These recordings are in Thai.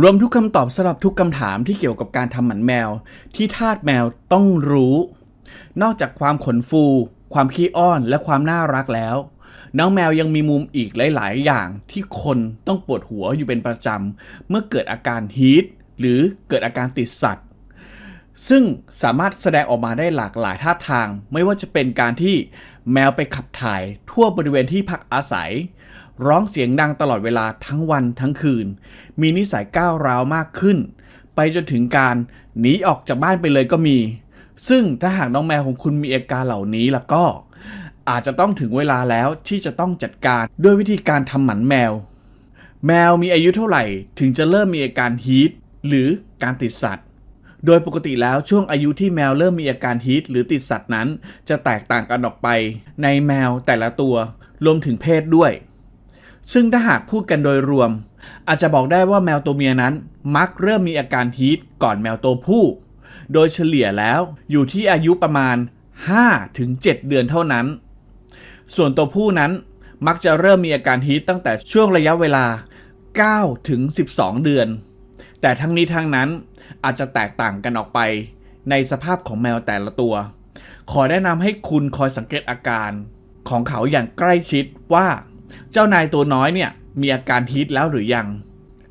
รวมทุกคำตอบสำหรับทุกคำถามที่เกี่ยวกับการทำหมันแมว ที่ทาสแมวต้องรู้ นอกจากความขนฟู ความขี้อ้อนและความน่ารักแล้ว น้องแมวยังมีมุมอีกหลาย ๆ อย่างที่คนต้องปวดหัวอยู่เป็นประจำเมื่อเกิดอาการฮีทหรือเกิดอาการติดสัตว์ ซึ่งสามารถแสดงออกมาได้หลากหลายท่าทาง ไม่ว่าจะเป็นการที่แมวไปขับถ่ายทั่วบริเวณที่พักอาศัย ร้องเสียงดังตลอดเวลาทั้งวันทั้งคืน มีนิสัยก้าวร้าวมากขึ้น ไปจนถึงการหนีออกจากบ้านไปเลยก็มี ซึ่งถ้าหากน้องแมวของคุณมีอาการเหล่านี้แล้วก็ อาจจะต้องถึงเวลาแล้วที่จะต้องจัดการด้วยวิธีการทำหมันแมว แมวมีอายุเท่าไหร่ถึงจะเริ่มมีอาการฮีทหรือการติดสัตว์โดยปกติแล้วช่วงอายุที่แมวเริ่มมีอาการฮีทหรือติดสัตว์นั้น จะแตกต่างกันออกไป ในแมวแต่ละตัว รวมถึงเพศด้วย ซึ่งถ้าหากพูดกันโดยรวม อาจจะบอกได้ว่าแมวตัวเมียนั้นมักเริ่มมีอาการฮีทก่อนแมวตัวผู้ โดยเฉลี่ยแล้วอยู่ที่อายุประมาณ 5-7 เดือนเท่านั้น ส่วนตัวผู้นั้นมักจะเริ่มมีอาการฮีทตั้งแต่ช่วงระยะเวลา 9-12 เดือน แต่ทั้งนี้ทั้งนั้นอาจจะแตกต่างกันออกไปในสภาพของแมวแต่ละตัว ขอแนะนำให้คุณคอยสังเกตอาการของเขาอย่างใกล้ชิดว่า เจ้านายตัวน้อยเนี่ยมีอาการฮีทแล้วหรือยัง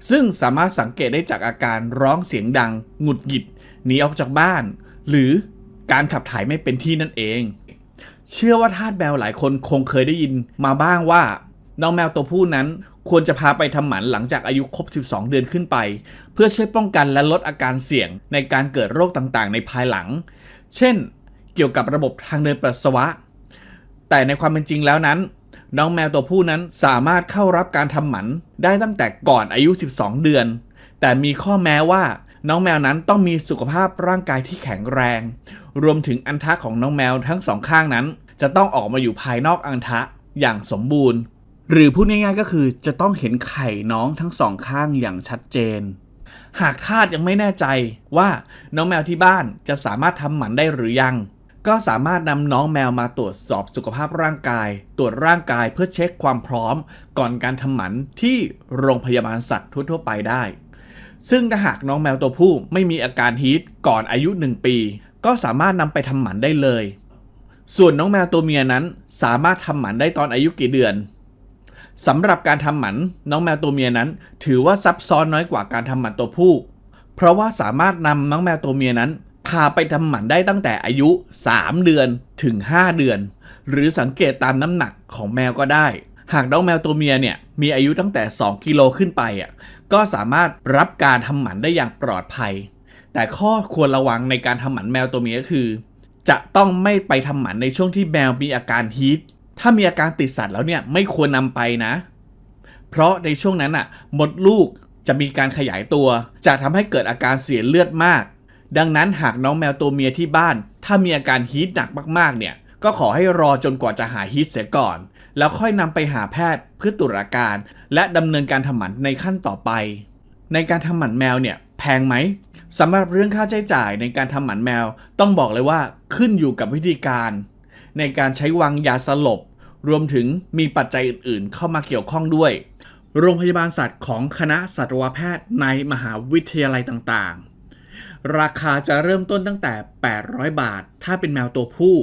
ซึ่งสามารถสังเกตได้จากอาการร้องเสียงดัง หงุดหงิดหนีออกจากบ้าน หรือการขับถ่ายไม่เป็นที่นั่นเอง เชื่อว่าทาสแมวหลายคนคงเคยได้ยินมาบ้างว่าน้องแมวตัวผู้นั้นควรจะพาไปทำหมันหลังจากอายุครบ 12 เดือนขึ้นไป เพื่อช่วยป้องกันและลดอาการเสี่ยงในการเกิดโรคต่างๆ ในภายหลัง เช่น เกี่ยวกับระบบทางเดินปัสสาวะ แต่ในความเป็นจริงแล้วนั้น น้องแมวตัวผู้นั้นสามารถเข้ารับการทำหมันได้ตั้งแต่ก่อนอายุ 12 เดือน แต่มีข้อแม้ว่าน้องแมวนั้นต้องมีสุขภาพร่างกายที่แข็งแรง รวมถึงอันทะของน้องแมวทั้งสองข้างนั้น จะต้องออกมาอยู่ภายนอกอันทะอย่างสมบูรณ์ หรือพูดง่ายๆก็คือจะต้องเห็นไข่น้องทั้งสองข้างอย่างชัดเจน หากทาสยังไม่แน่ใจว่าน้องแมวที่บ้านจะสามารถทำหมันได้หรือยัง ก็สามารถนำน้องแมวมาตรวจสอบสุขภาพร่างกาย ตรวจร่างกายเพื่อเช็คความพร้อม ก่อนการทำหมันที่โรงพยาบาลสัตว์ทั่ว ๆ ไปได้ ซึ่งถ้าหากน้องแมวตัวผู้ไม่มีอาการฮีทก่อนอายุ 1 ปี ก็สามารถนำไปทำหมันได้เลย ส่วนน้องแมวตัวเมียนั้น สามารถทำหมันได้ตอนอายุกี่เดือนสำหรับการทำหมันน้องแมวตัวเมียนั้น ถือว่าซับซ้อนน้อยกว่าการทำหมันตัวผู้ เพราะว่าสามารถนำน้องแมวตัวเมียนั้น พาไปทำหมันได้ตั้งแต่อายุ 3 เดือนถึง 5 เดือน หรือสังเกตตามน้ำหนักของแมวก็ได้ หากน้องแมวตัวเมียเนี่ยมีอายุตั้งแต่ 2 กิโลขึ้นไปอะก็สามารถรับการทำหมันได้อย่างปลอดภัย แต่ข้อควรระวังในการทำหมันแมวตัวเมียก็คือ จะต้องไม่ไปทำหมันในช่วงที่แมวมีอาการฮีทถ้ามีอาการติดสัตว์แล้วเนี่ยไม่ควรนำไปนะ เพราะในช่วงนั้นอะมดลูกจะมีการขยายตัว จะทำให้เกิดอาการเสียเลือดมาก ดังนั้นหากน้องแมวตัวเมียที่บ้าน ถ้ามีอาการฮีทหนักมากๆ เนี่ย ก็ขอให้รอจนกว่าจะหายฮีทเสียก่อน แล้วค่อยนำไปหาแพทย์เพื่อตรวจอาการ และดำเนินการทำหมันในขั้นต่อไป ในการทำหมันแมวเนี่ยแพงไหมสำหรับเรื่องค่าใช้จ่ายในการทำหมันแมว ต้องบอกเลยว่าขึ้นอยู่กับวิธีการ ในการใช้วางยาสลบ รวมถึงมีปัจจัยอื่นๆ เข้ามาเกี่ยวข้องด้วย โรงพยาบาลสัตว์ของคณะสัตวแพทย์ในมหาวิทยาลัยต่างๆ ราคาจะเริ่มต้นตั้งแต่ 800 บาท ถ้าเป็นแมวตัวผู้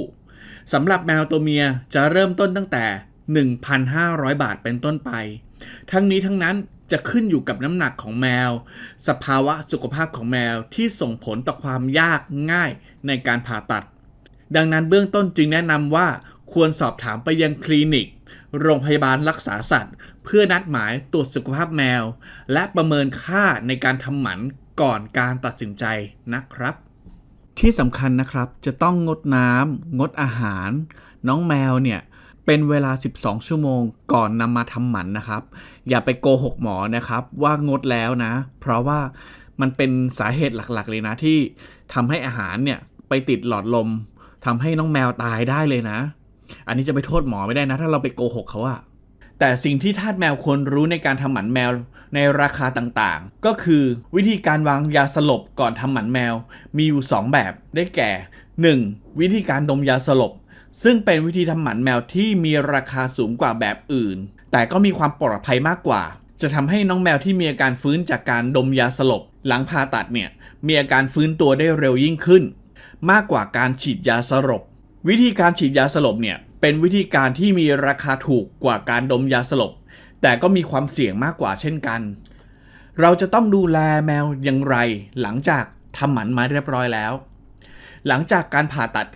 สำหรับแมวตัวเมียจะเริ่มต้นตั้งแต่ 1,500 บาทเป็นต้นไป ทั้งนี้ทั้งนั้นจะขึ้นอยู่กับน้ำหนักของแมว สภาวะสุขภาพของแมวที่ส่งผลต่อความยากง่ายในการผ่าตัด ดังนั้นเบื้องต้นจึงแนะนำว่าควรสอบถามไปยังคลินิก โรงพยาบาลรักษาสัตว์ เพื่อนัดหมายตรวจสุขภาพแมว และประเมินค่าในการทำหมัน ก่อนการตัดสินใจนะครับ ที่สำคัญนะครับจะต้องงดน้ำงดอาหาร น้องแมวเนี่ยเป็นเวลา 12 ชั่วโมงก่อนนำมาทำหมันนะครับ อย่าไปโกหกหมอนะครับ ว่างดแล้วนะ เพราะว่ามันเป็นสาเหตุหลักๆ เลยนะที่ทำให้อาหารเนี่ยไปติดหลอดลมทำให้น้องแมวตายได้เลยนะ อันนี้จะไปโทษหมอไม่ได้นะ ถ้าเราไปโกหกเขาอะ แต่สิ่งที่ทาสแมวควรรู้ในการทำหมันแมวในราคาต่างๆ ก็คือวิธีการวางยาสลบก่อนทำหมันแมว มีอยู่ 2 แบบได้แก่ 1. วิธีการดมยาสลบ ซึ่งเป็นวิธีทำหมันแมวที่มีราคาสูงกว่าแบบอื่น แต่ก็มีความปลอดภัยมากกว่า จะทำให้น้องแมวที่มีอาการฟื้นจากการดมยาสลบ หลังผ่าตัดเนี่ยมีอาการฟื้นตัวได้เร็วยิ่งขึ้น มากกว่าการฉีดยาสลบวิธีการฉีดยาสลบเนี่ย เป็นวิธีการที่มีราคาถูกกว่าการดมยาสลบ แต่ก็มีความเสี่ยงมากกว่าเช่นกัน เราจะต้องดูแลแมวอย่างไร หลังจากทำหมันมาเรียบร้อยแล้ว หลังจากการผ่าตัด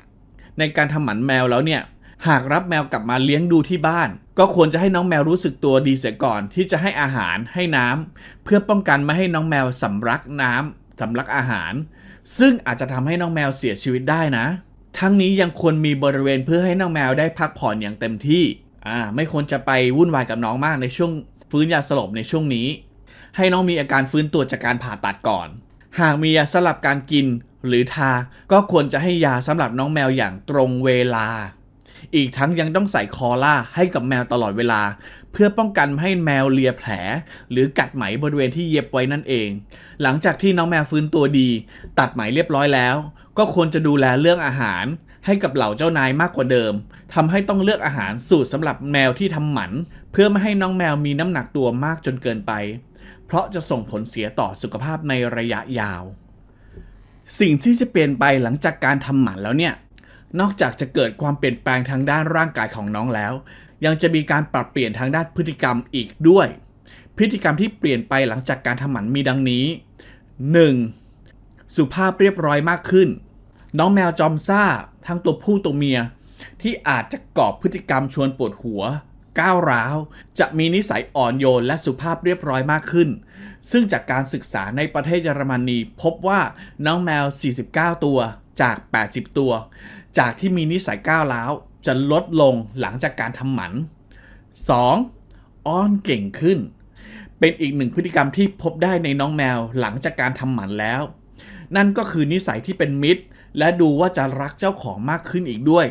ในการทำหมันแมวแล้วเนี่ย หากรับแมวกลับมาเลี้ยงดูที่บ้าน ก็ควรจะให้น้องแมวรู้สึกตัวดีเสียก่อนที่จะให้อาหารให้น้ำเพื่อป้องกันไม่ให้น้องแมวสำลักน้ำสำลักอาหาร ซึ่งอาจจะทำให้น้องแมวเสียชีวิตได้นะ ทั้งนี้ยังควรมีบริเวณเพื่อให้น้องแมวได้พักผ่อนอย่างเต็มที่อ่าไม่ควรจะไปวุ่นวายกับน้องมากในช่วงฟื้นยาสลบในช่วงนี้ ให้น้องมีอาการฟื้นตัวจากการผ่าตัดก่อน หากมียาสลับการกินหรือทา ก็ควรจะให้ยาสำหรับน้องแมวอย่างตรงเวลา อีกทั้งยังต้องใส่คอล่าให้กับแมวตลอดเวลา เพื่อป้องกันไม่ให้แมวเลียแผล หรือกัดไหมบริเวณที่เย็บไว้นั่นเอง หลังจากที่น้องแมวฟื้นตัวดี ตัดไหมเรียบร้อยแล้ว ก็ควรจะดูแลเรื่องอาหาร ให้กับเหล่าเจ้านายมากกว่าเดิมทำให้ต้องเลือกอาหารสูตรสำหรับแมวที่ทำหมัน เพื่อไม่ให้น้องแมวมีน้ำหนักตัวมากจนเกินไป เพราะจะส่งผลเสียต่อสุขภาพในระยะยาวสิ่งที่จะเปลี่ยนไปหลังจากการทำหมันแล้วเนี่ย นอกจากจะเกิดความเปลี่ยนแปลงทางด้านร่างกายของน้องแล้ว ยังจะมีการปรับเปลี่ยนทางด้านพฤติกรรมอีกด้วย พฤติกรรมที่เปลี่ยนไปหลังจากการทำหมันมีดังนี้ 1. สุภาพเรียบร้อยมากขึ้น น้องแมวจอมซ่า ทั้งตัวผู้ตัวเมีย ที่อาจจะก่อพฤติกรรมชวนปวดหัวก้าวร้าว จะมีนิสัยอ่อนโยนและสุภาพเรียบร้อยมากขึ้น ซึ่งจากการศึกษาในประเทศเยอรมนีพบว่าน้องแมว 49 ตัว จาก 80 ตัว จากที่มีนิสัยก้าวร้าวจะลดลงหลังจากการทำหมัน 2. อ้อนเก่งขึ้น เป็นอีกหนึ่งพฤติกรรมที่พบได้ในน้องแมวหลังจากการทำหมันแล้ว นั่นก็คือนิสัยที่เป็นมิตร และดูว่าจะรักเจ้าของมากขึ้นอีกด้วย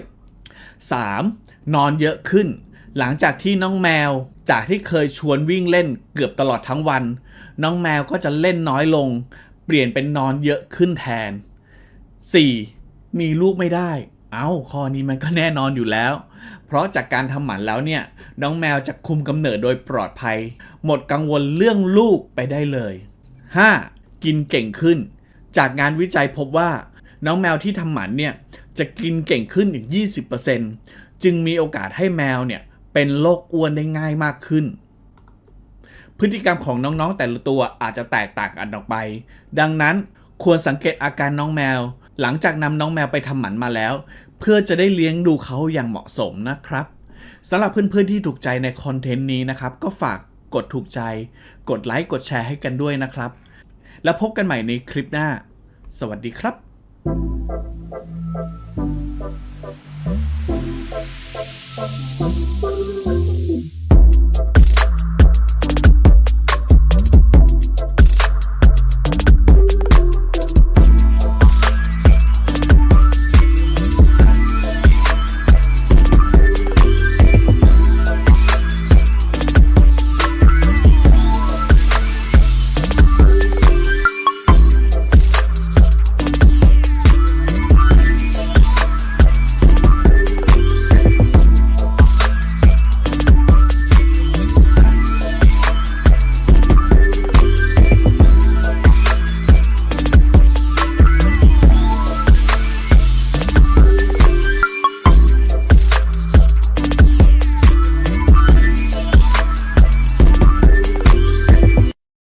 3. นอนเยอะขึ้น หลังจากที่น้องแมวจากที่เคยชวนวิ่งเล่นเกือบตลอดทั้งวัน น้องแมวก็จะเล่นน้อยลง เปลี่ยนเป็นนอนเยอะขึ้นแทน 4. มีลูกไม่ได้ เอา้าข้อนี้มันก็แน่นอนอยู่แล้ว เพราะจากการทำหมันแล้วเนี่ย น้องแมวจะคุมกำเนิดโดยปลอดภัย หมดกังวลเรื่องลูกไปได้เลย 5. กินเก่งขึ้น จากงานวิจัยพบว่า น้องแมวที่ทำหมันเนี่ย จะกินเก่งขึ้นอีก20%จึงมีโอกาสให้แมวเนี่ย เป็นโรคอ้วนได้ง่ายมากขึ้นพฤติกรรมของน้องๆแต่ละตัวอาจจะแตกต่างกันออกไป ดังนั้นควรสังเกตอาการน้องแมวหลังจากนำน้องแมวไปทำหมันมาแล้ว เพื่อจะได้เลี้ยงดูเขาอย่างเหมาะสมนะครับสำหรับเพื่อนๆที่ถูกใจในคอนเทนต์นี้นะครับ ก็ฝากกดถูกใจ กดไลค์กดแชร์ให้กันด้วยนะครับ แล้วพบกันใหม่ในคลิปหน้า สวัสดีครับ